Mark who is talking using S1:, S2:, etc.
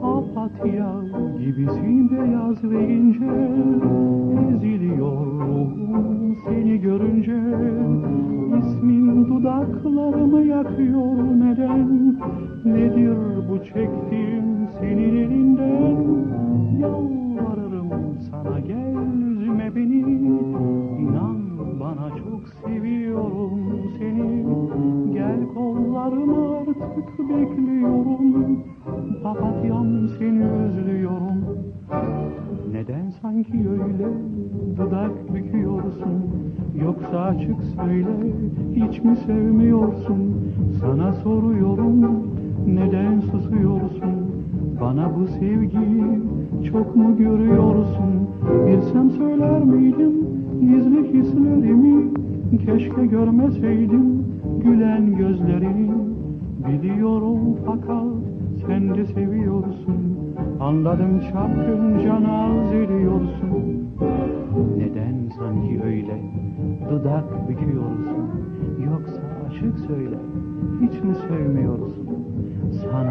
S1: Papatya gibisin beyaz ve ince seni görünce. İsmin dudaklarımı yakıyor Nedir bu çektiğim senin elinden? Yalvarırım sana gel üzme beni. İnan bana çok seviyorum seni. Gel kollarıma artık bekliyorum. Papatyam seni özlüyorum. Neden sanki öyle dudak büküyorsun? Yoksa açık söyle hiç mi sevmiyorsun? Sana soruyorum bu sevgiyi çok mu görüyorsun? Bilsem söyler miydim? Gizli hislerimi Keşke görmeseydim. Gülen gözlerini Biliyorum fakat sen de seviyorsun. Anladım çapkınca naz ediyorsun Neden sanki öyle dudak büküyorsun? Yoksa açık söyle hiç mi sevmiyorsun? Sana